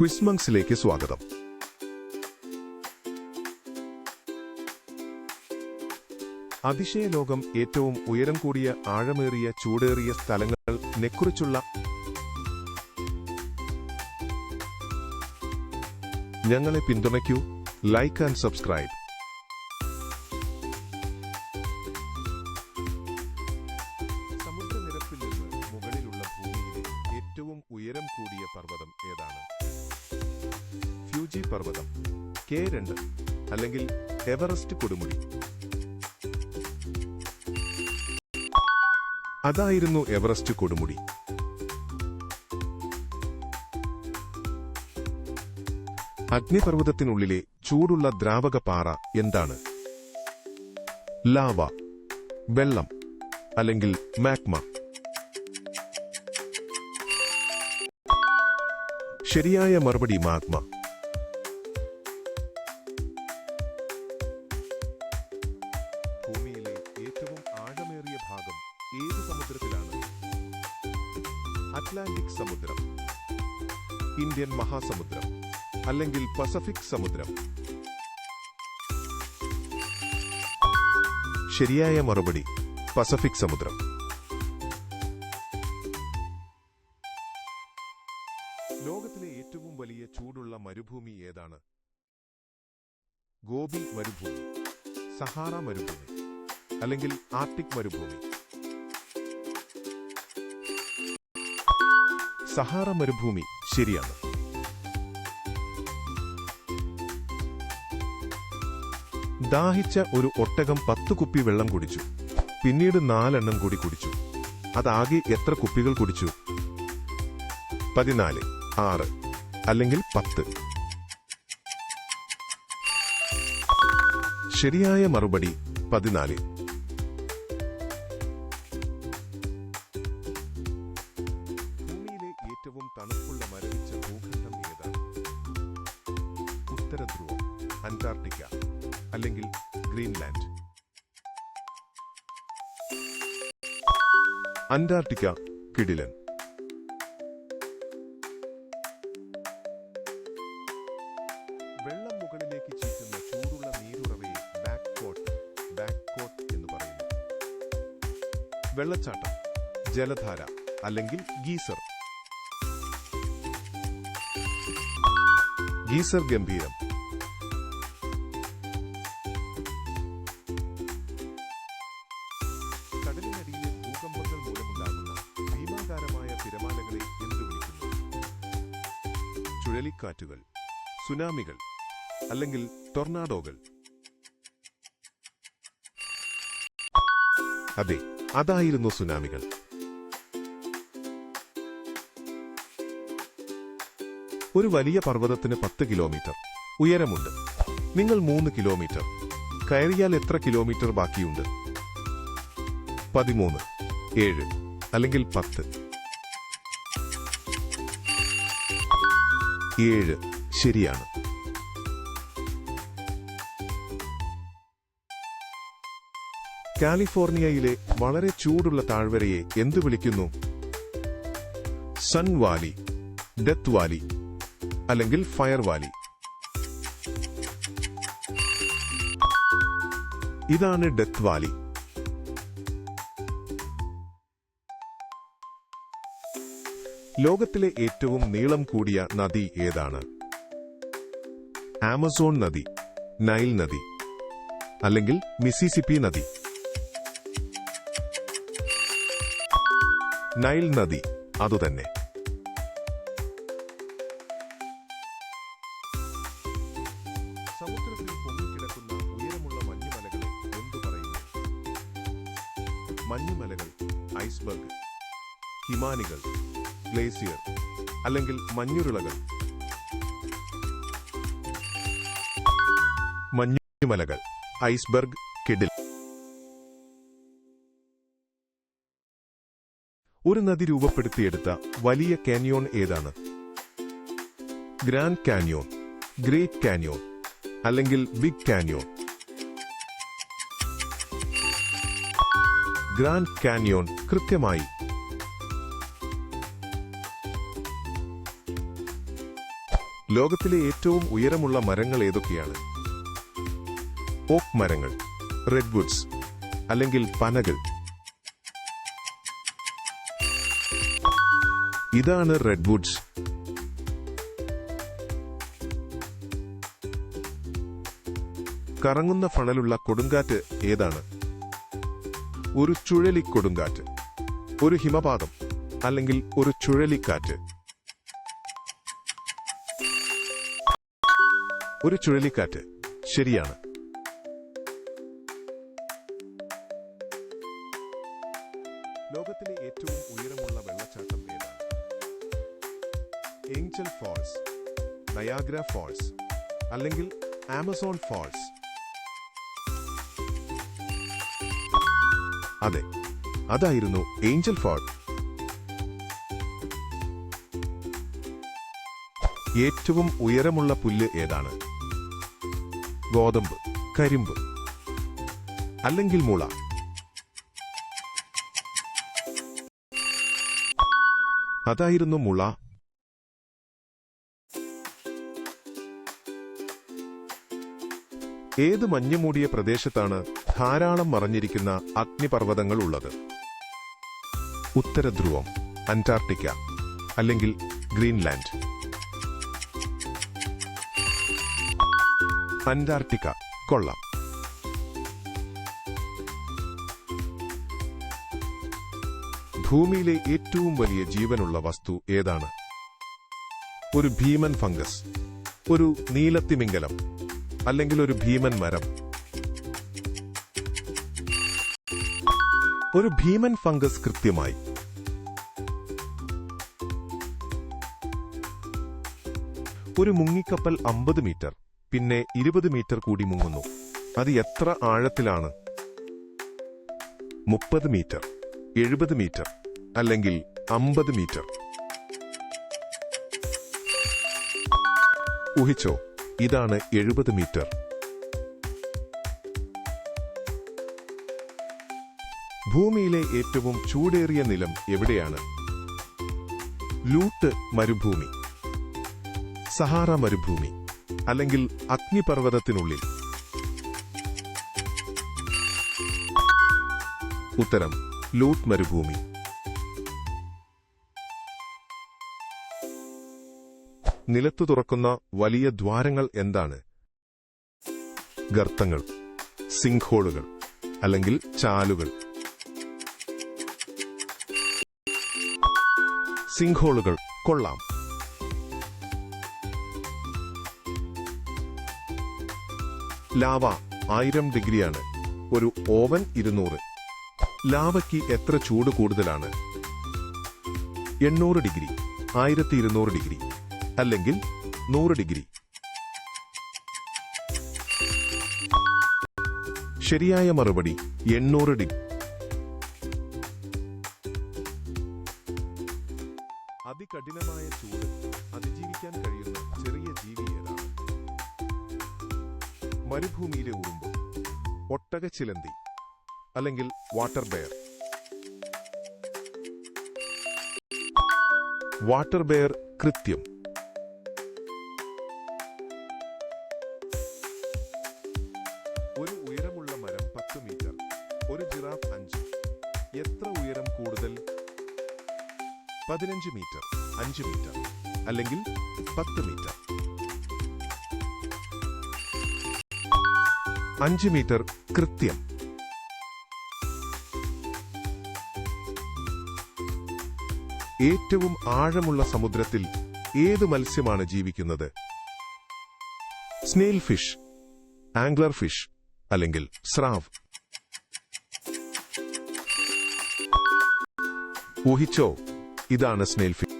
ക്വിസ്മങ്സിലേക്ക് സ്വാഗതം. അതിശയലോകം ഏറ്റവും ഉയരം കൂടിയ ആഴമേറിയ ചൂടേറിയ സ്ഥലങ്ങൾ നെക്കുറിച്ചുള്ള ഞങ്ങളെ പിന്തുണയ്ക്കൂ ലൈക്ക് ആൻഡ് സബ്സ്ക്രൈബ്. കെ രണ്ട് അല്ലെങ്കിൽ എവറസ്റ്റ് കൊടുമുടി. അതായിരുന്നു എവറസ്റ്റ് കൊടുമുടി. അഗ്നിപർവതത്തിനുള്ളിലെ ചൂടുള്ള ദ്രാവക പാറ എന്താണ്? ലാവ വെള്ളം അല്ലെങ്കിൽ മാഗ്മ. ശരിയായ മറുപടി മാഗ്മ. അറ്റ്ലാന്റിക് സമുദ്രം ഇന്ത്യൻ മഹാസമുദ്രം അല്ലെങ്കിൽ പസഫിക് സമുദ്രം. ശരിയായ മറുപടി പസഫിക് സമുദ്രം. ലോകത്തിലെ ഏറ്റവും വലിയ ചൂടുള്ള മരുഭൂമി ഏതാണ്? ഗോബി മരുഭൂമി സഹാറ മരുഭൂമി അല്ലെങ്കിൽ ആർട്ടിക് മരുഭൂമി? സഹാറ മരുഭൂമി ശരിയാണ്. ദാഹിച്ച ഒരു ഒട്ടകം പത്ത് കുപ്പി വെള്ളം കുടിച്ചു. പിന്നീട് നാലെണ്ണം കൂടി കുടിച്ചു. അതാകെ എത്ര കുപ്പികൾ കുടിച്ചു? പതിനാല് ആറ് അല്ലെങ്കിൽ പത്ത്. ശരിയായ മറുപടി പതിനാല്. അന്റാർട്ടിക്ക കിടിലൻ. വെള്ളം മുകളിലേക്ക് ചീറ്റുന്ന ചൂടുള്ള നീരുറവയെ ബാക്ക് കോട്ട് ബാക്ക് കോട്ട് എന്ന് പറയുന്നു. വെള്ളച്ചാട്ടം ജലധാര അല്ലെങ്കിൽ ഗീസർ. ഗീസർ ഗംഭീരം. ചുഴലിക്കാറ്റുകൾ സുനാമികൾ അല്ലെങ്കിൽ ടൊർണാഡോകൾ അതെ അതായിരുന്നു സുനാമികൾ. ഒരു വലിയ പർവതത്തിന് പത്ത് കിലോമീറ്റർ ഉയരമുണ്ട്. നിങ്ങൾ മൂന്ന് കിലോമീറ്റർ. കയറിയാൽ എത്ര കിലോമീറ്റർ ബാക്കിയുണ്ട്? പതിമൂന്ന് ഏഴ് അല്ലെങ്കിൽ പത്ത്. ഏഴ് ശരിയാണ്. കാലിഫോർണിയയിലെ വളരെ ചൂടുള്ള താഴ്വരയെ എന്തു വിളിക്കുന്നു? സൺ വാലി ഡെത്ത് വാലി അല്ലെങ്കിൽ ഫയർ വാലി ഇതാണ് ഡെത്ത് വാലി ലോകത്തിലെ ഏറ്റവും നീളം കൂടിയ നദി ഏതാണ്? ആമസോൺ നദി നൈൽ നദി അല്ലെങ്കിൽ മിസിസിപ്പി നദി. നൈൽ നദി അതുതന്നെ. സമുദ്രത്തിൽ പൊങ്ങിക്കിടക്കുന്ന മഞ്ഞുമലകളെ എന്തു മഞ്ഞുമലകൾ ഐസ്ബർഗ് ഹിമാനികൾ. ഗ്ലേസിയർ അല്ലെങ്കിൽ മഞ്ഞുരുളകൾ. മഞ്ഞുമലകൾ. ഐസ്ബർഗ് കിഡിൽ ഒരു നദി രൂപപ്പെടുത്തിയെടുത്ത വലിയ കാനിയോൺ ഏതാണ്? ഗ്രാൻഡ് കാനിയോൺ ഗ്രേറ്റ് കാനിയോൺ അല്ലെങ്കിൽ ബിഗ് കാനിയോൺ? ഗ്രാൻഡ് കാനിയോൺ കൃത്യമായി ലോകത്തിലെ ഏറ്റവും ഉയരമുള്ള മരങ്ങൾ ഏതൊക്കെയാണ്? ഓക്ക് മരങ്ങൾ റെഡ്വുഡ്സ് അല്ലെങ്കിൽ പനകൾ. ഇതാണ് റെഡ്വുഡ്സ് കറങ്ങുന്ന ഫണലുള്ള കൊടുങ്കാറ്റ് ഏതാണ്? ഒരു ചുഴലി കൊടുങ്കാറ്റ് ഒരു ഹിമപാതം അല്ലെങ്കിൽ ഒരു ചുഴലിക്കാറ്റ്. ഒരു ചുഴലിക്കാറ്റ്. ശരിയാണ്. ലോകത്തിലെ ഏറ്റവും ഉയരമുള്ള വെള്ളച്ചാട്ടം ഏതാണ്? ഏഞ്ചൽ ഫോൾസ് നയാഗ്ര ഫോൾസ് അല്ലെങ്കിൽ ആമസോൺ ഫോൾസ്? അതെ അതായിരുന്നു ഏഞ്ചൽ ഫാൾ ഏറ്റവും ഉയരമുള്ള പുല്ല് ഏതാണ്? ഗോതമ്പ് കരിമ്പ് അല്ലെങ്കിൽ മുള? അതായിരുന്നു മുള. ഏത് മഞ്ഞുമൂടിയ പ്രദേശത്താണ് ധാരാളം മറഞ്ഞിരിക്കുന്ന അഗ്നിപർവതങ്ങൾ ഉള്ളത് ഉത്തരധ്രുവം അന്റാർട്ടിക്ക അല്ലെങ്കിൽ ഗ്രീൻലാൻഡ്. അന്റാർട്ടിക്ക. കൊള്ളാം. ഭൂമിയിലെ ഏറ്റവും വലിയ ജീവനുള്ള വസ്തു ഏതാണ്? ഒരു ഭീമൻ ഫംഗസ് ഒരു നീലത്തിമിംഗലം അല്ലെങ്കിൽ ഒരു ഭീമൻ മരം. ഒരു ഭീമൻ ഫംഗസ് കൃത്യമായി. ഒരു മുങ്ങിക്കപ്പൽ അമ്പത് മീറ്റർ പിന്നെ ഇരുപത് മീറ്റർ കൂടി മുങ്ങുന്നു. അത് എത്ര ആഴത്തിലാണ്? മുപ്പത് മീറ്റർ എഴുപത് മീറ്റർ അല്ലെങ്കിൽ അമ്പത് മീറ്റർ. ഊഹിച്ചോ ഇതാണ് എഴുപത് മീറ്റർ. ഭൂമിയിലെ ഏറ്റവും ചൂടേറിയ നിലം എവിടെയാണ്? ലൂട്ട് മരുഭൂമി സഹാറ മരുഭൂമി. അല്ലെങ്കിൽ അഗ്നിപർവതത്തിനുള്ളിൽ. ഉത്തരം ലൂട്ട് മരുഭൂമി. നിലത്തു തുറക്കുന്ന വലിയ ദ്വാരങ്ങൾ എന്താണ്? ഗർത്തങ്ങൾ സിംഹോളുകൾ അല്ലെങ്കിൽ ചാലുകൾ. സിംഹോളുകൾ കൊള്ളാം. ലാവ ആയിരം ഡിഗ്രിയാണ്. ഒരു ഓവൻ ഇരുന്നൂറ്. ലാവയ്ക്ക് എത്ര ചൂട് കൂടുതലാണ്? എണ്ണൂറ് ഡിഗ്രി ആയിരത്തി ഇരുന്നൂറ് ഡിഗ്രി അല്ലെങ്കിൽ നൂറ് ഡിഗ്രി. ശരിയായ മറുപടി എണ്ണൂറ് ഡിഗ്രി. അതികഠിനമായ ചൂട് അതിജീവിക്കാൻ കഴിയുന്ന ചെറിയ ജീവി മരുഭൂമിയിലെ ഉറുമ്പ് ഒട്ടകച്ചിലന്തി അല്ലെങ്കിൽ വാട്ടർ ബെയർ വാട്ടർ ബെയർ കൃത്യം. ഒരു ഉയരമുള്ള മരം പത്ത് മീറ്റർ ഒരു ജിറാഫ് അഞ്ച്. എത്ര ഉയരം കൂടുതൽ? പതിനഞ്ച് മീറ്റർ അഞ്ച് മീറ്റർ അല്ലെങ്കിൽ പത്ത് മീറ്റർ അഞ്ച് മീറ്റർ കൃത്യം. ഏറ്റവും ആഴമുള്ള സമുദ്രത്തിൽ ഏത് മത്സ്യമാണ് ജീവിക്കുന്നത്? സ്നെയിൽ ഫിഷ് ആംഗ്ലർ ഫിഷ് അല്ലെങ്കിൽ സ്രാവ്. ഊഹിച്ചോ ഇതാണ് സ്നെയിൽ ഫിഷ്.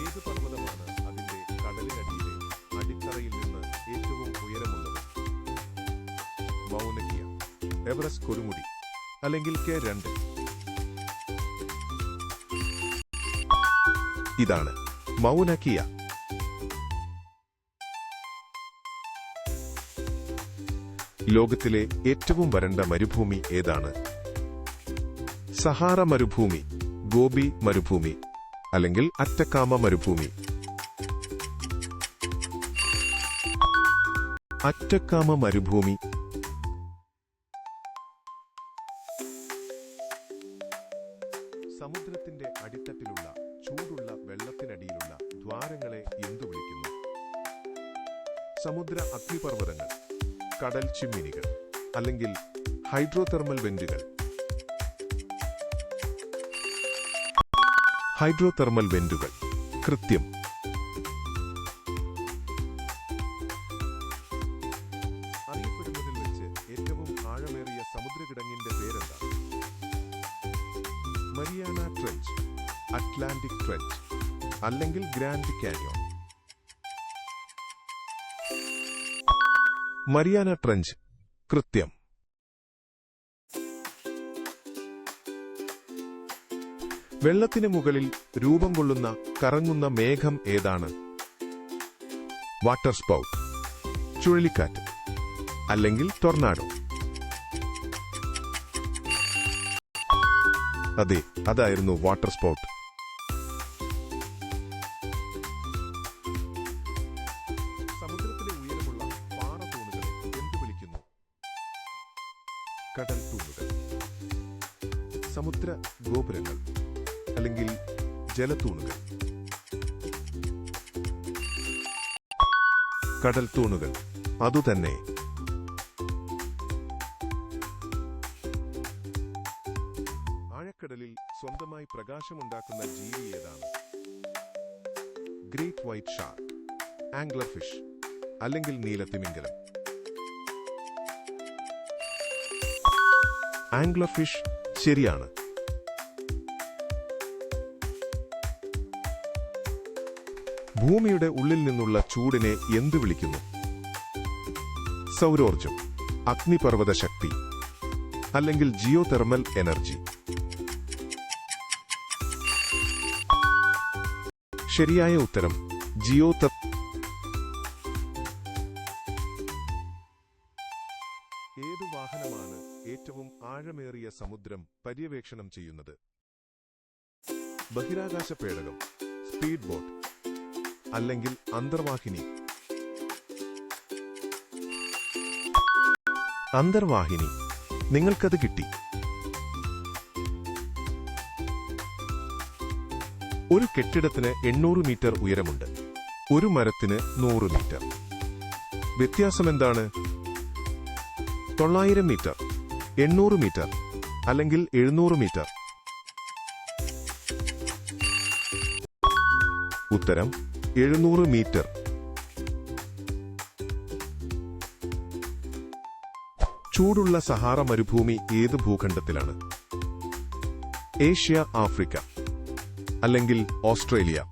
ഏത് പർവതമാണ് എവറസ്റ്റ് കൊടുമുടി അല്ലെങ്കിൽ കെ രണ്ട്. ഇതാണ് മൗനക്കിയ ലോകത്തിലെ ഏറ്റവും വരണ്ട മരുഭൂമി ഏതാണ്? സഹാറ മരുഭൂമി ഗോപി മരുഭൂമി അല്ലെങ്കിൽ അറ്റക്കാമ മരുഭൂമി? അറ്റക്കാമ മരുഭൂമി സമുദ്ര അഗ്നിപർവതങ്ങൾ കടൽ ചിമ്മിനികൾ അല്ലെങ്കിൽ ഹൈഡ്രോതെർമൽ വെന്റുകൾ. ഹൈഡ്രോതെർമൽ വെന്റുകൾ കൃത്യം. അറിയപ്പെടുന്നതിൽ വെച്ച് ഏറ്റവും ആഴമേറിയ സമുദ്രകിടങ്ങിന്റെ പേരെന്താണ് മരിയാന ട്രെഞ്ച് അറ്റ്ലാന്റിക് ട്രെഞ്ച് അല്ലെങ്കിൽ ഗ്രാൻഡ് കാനിയോൺ. Mariana Trench. കൃത്യം. വെള്ളത്തിന് മുകളിൽ രൂപം കൊള്ളുന്ന കറങ്ങുന്ന മേഘം ഏതാണ്? വാട്ടർ സ്പൗട്ട് ചുഴലിക്കാറ്റ്. അല്ലെങ്കിൽ ടൊർണാഡോ. അതെ അതായിരുന്നു വാട്ടർ സ്പൗട്ട് കടൽ തൂണുകൾ സമുദ്ര ഗോപുരങ്ങൾ അല്ലെങ്കിൽ ജലത്തൂണുകൾ. കടൽ തൂണുകൾ അതുതന്നെ ആഴക്കടലിൽ സ്വന്തമായി പ്രകാശമുണ്ടാക്കുന്ന ജീവി ഏതാണ്? Great white shark angler fish അല്ലെങ്കിൽ നീലത്തിമിംഗലം ആംഗ്ലർ ഫിഷ് ശരിയാണ്. ഭൂമിയുടെ ഉള്ളിൽ നിന്നുള്ള ചൂടിനെ എന്ത് വിളിക്കുന്നു? സൗരോർജം അഗ്നിപർവത ശക്തി അല്ലെങ്കിൽ ജിയോ തെർമൽ എനർജി. ശരിയായ ഉത്തരം ജിയോ പര്യവേക്ഷണം ചെയ്യുന്നത്. ബഹിരാകാശ പേടകം സ്പീഡ് ബോട്ട് അല്ലെങ്കിൽ അന്തർവാഹിനി. അന്തർവാഹിനി നിങ്ങൾക്കത് കിട്ടി. ഒരു കെട്ടിടത്തിന് എണ്ണൂറ് മീറ്റർ ഉയരമുണ്ട്. ഒരു മരത്തിന് നൂറ് മീറ്റർ. വ്യത്യാസം എന്താണ് തൊള്ളായിരം മീറ്റർ. എണ്ണൂറ് മീറ്റർ. അല്ലെങ്കിൽ എഴുന്നൂറ് മീറ്റർ. ഉത്തരം എഴുന്നൂറ് മീറ്റർ. ചൂടുള്ള സഹാറ മരുഭൂമി ഏത് ഭൂഖണ്ഡത്തിലാണ്? ഏഷ്യ ആഫ്രിക്ക അല്ലെങ്കിൽ ഓസ്ട്രേലിയ?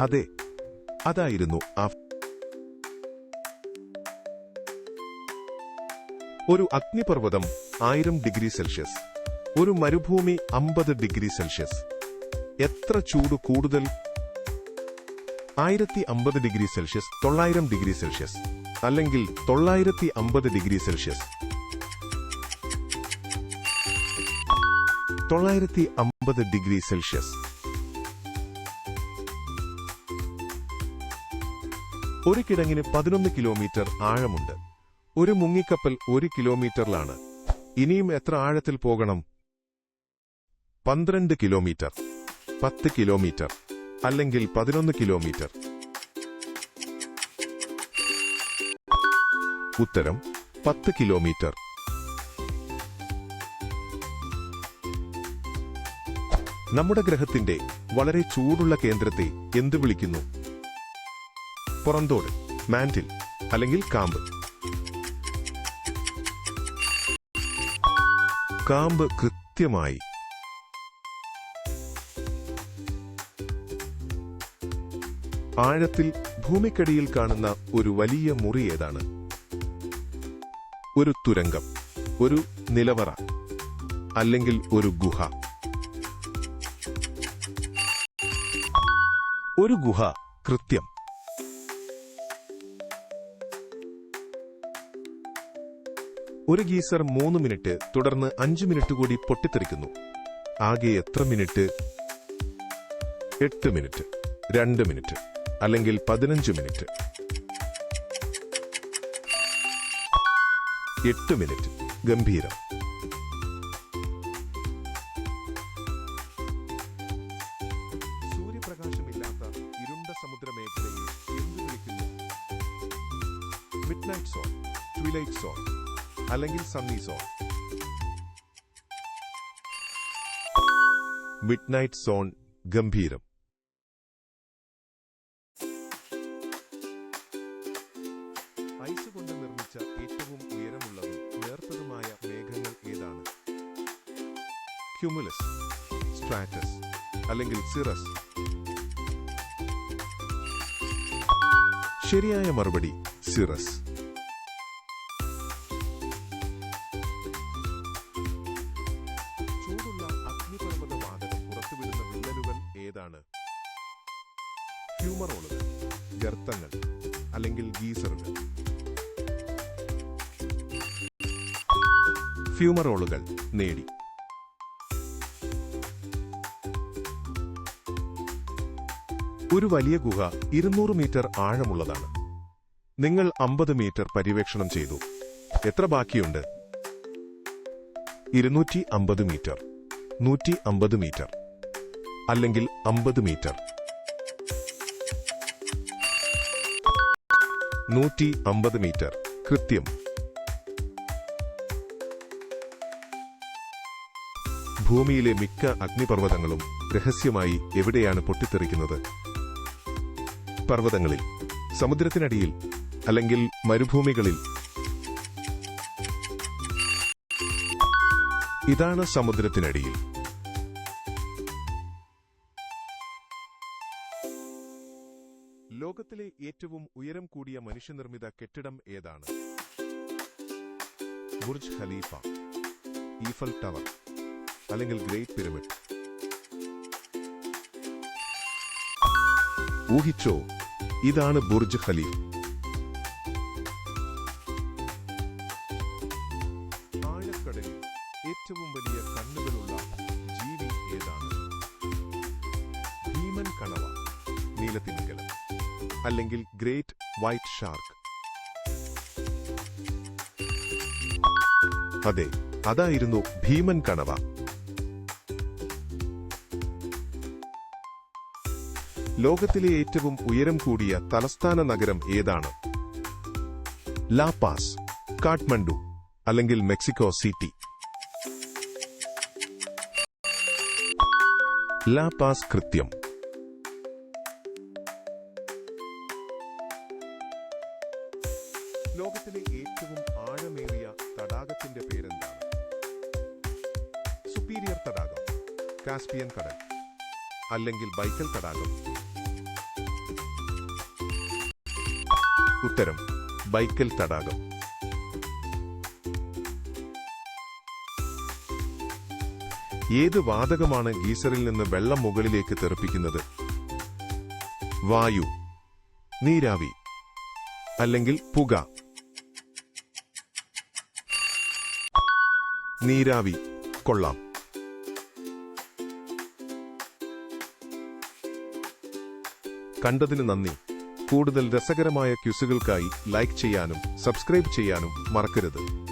അതെ അതായിരുന്നു ആഫ് ഒരു അഗ്നിപർവതം ആയിരം ഡിഗ്രി സെൽഷ്യസ്. ഒരു മരുഭൂമി അമ്പത് ഡിഗ്രി സെൽഷ്യസ്. എത്ര ചൂട് കൂടുതൽ? ആയിരത്തി അമ്പത് ഡിഗ്രി സെൽഷ്യസ് തൊള്ളായിരം ഡിഗ്രി സെൽഷ്യസ്. അല്ലെങ്കിൽ തൊള്ളായിരത്തി അമ്പത് ഡിഗ്രി സെൽഷ്യസ്. തൊള്ളായിരത്തി അമ്പത് ഡിഗ്രി സെൽഷ്യസ്. ഒരു കിടങ്ങിന് പതിനൊന്ന് കിലോമീറ്റർ ആഴമുണ്ട്. ഒരു മുങ്ങിക്കപ്പൽ ഒരു കിലോമീറ്ററിലാണ്. ഇനിയും എത്ര ആഴത്തിൽ പോകണം? പന്ത്രണ്ട് കിലോമീറ്റർ പത്ത് കിലോമീറ്റർ അല്ലെങ്കിൽ പതിനൊന്ന് കിലോമീറ്റർ? ഉത്തരം പത്ത് കിലോമീറ്റർ. നമ്മുടെ ഗ്രഹത്തിന്റെ വളരെ ചൂടുള്ള കേന്ദ്രത്തെ എന്ത് വിളിക്കുന്നു? പുറന്തോട് മാന്റിൽ അല്ലെങ്കിൽ കാമ്പ്. കാമ്പ് കൃത്യമായി. ആഴത്തിൽ ഭൂമിക്കടിയിൽ കാണുന്ന ഒരു വലിയ മുറി ഏതാണ്? ഒരു തുരങ്കം ഒരു നിലവറ അല്ലെങ്കിൽ ഒരു ഗുഹ. ഒരു ഗുഹ കൃത്യം. ഒരു ഗീസർ മൂന്ന് മിനിറ്റ് തുടർന്ന് അഞ്ച് മിനിറ്റ് കൂടി പൊട്ടിത്തെറിക്കുന്നു. ആകെ എത്ര മിനിറ്റ്? എട്ട് മിനിറ്റ് രണ്ട് മിനിറ്റ് അല്ലെങ്കിൽ പതിനഞ്ച് മിനിറ്റ്. എട്ട് മിനിറ്റ് ഗംഭീരം. സൂര്യപ്രകാശമില്ലാത്ത ഇരുണ്ട സമുദ്രമേഖലയെ എന്ത് വിളിക്കുന്നു? Midnight zone twilight zone അല്ലെങ്കിൽ sunny zone midnight zone ഗംഭീരം. ഐസ് കൊണ്ട് നിർമ്മിച്ച ഏറ്റവും ഉയരമുള്ളതും നേർത്തതുമായ മേഘങ്ങൾ ഏതാണ്? ക്യുമുലസ് സ്ട്രാറ്റസ് അല്ലെങ്കിൽ സിറസ് ശരിയായ മറുപടി സിറസ് ഹ്യൂമറോളുകൾ ഗർത്തങ്ങൾ അല്ലെങ്കിൽ ഗീസറുകൾ. ഫ്യൂമറോളുകൾ നേടി. ഒരു വലിയ ഗുഹ ഇരുന്നൂറ് മീറ്റർ ആഴമുള്ളതാണ്. നിങ്ങൾ അമ്പത് മീറ്റർ പര്യവേക്ഷണം ചെയ്തു. എത്ര ബാക്കിയുണ്ട്? ഇരുന്നൂറ്റി അമ്പത് മീറ്റർ നൂറ്റി അമ്പത് മീറ്റർ അല്ലെങ്കിൽ അമ്പത് മീറ്റർ. നൂറ്റി അമ്പത് മീറ്റർ. കൃത്യം. ഭൂമിയിലെ മിക്ക അഗ്നിപർവതങ്ങളും രഹസ്യമായി എവിടെയാണ് പൊട്ടിത്തെറിക്കുന്നത്? പർവതങ്ങളിൽ സമുദ്രത്തിനടിയിൽ അല്ലെങ്കിൽ മരുഭൂമികളിൽ? ഇതാണ് സമുദ്രത്തിനടിയിൽ. ഏറ്റവും ഉയരം കൂടിയ മനുഷ്യനിർമ്മിത കെട്ടിടം ഏതാണ്? ബുർജ് ഖലീഫ ഈഫൽ ടവർ അല്ലെങ്കിൽ ഗ്രേറ്റ് പിരമിഡ്? ഊഹിച്ചോ ഇതാണ് ബുർജ് ഖലീഫ്. അല്ലെങ്കിൽ ഗ്രേറ്റ് വൈറ്റ് ഷാർക്ക്. അതെ അതായിരുന്നു ഭീമൻ കണവ. ലോകത്തിലെ ഏറ്റവും ഉയരം കൂടിയ തലസ്ഥാന നഗരം ഏതാണ്? ലാപാസ് കാഠ്മണ്ഡു അല്ലെങ്കിൽ മെക്സിക്കോ സിറ്റി. ലാപാസ് കൃത്യം. കാസ്പിയൻ കടൽ. അല്ലെങ്കിൽ ബൈക്കൽ തടാകം. ഉത്തരം ബൈക്കൽ തടാകം. ഏത് വാതകമാണ് ഗീസറിൽ നിന്ന് വെള്ളം മുകളിലേക്ക് തെറിപ്പിക്കുന്നത്? വായു നീരാവി അല്ലെങ്കിൽ പുക. നീരാവി കൊള്ളാം. കണ്ടതിന് നന്ദി. കൂടുതൽ രസകരമായ ക്യൂസുകൾക്കായി ലൈക്ക് ചെയ്യാനും സബ്സ്ക്രൈബ് ചെയ്യാനും മറക്കരുത്.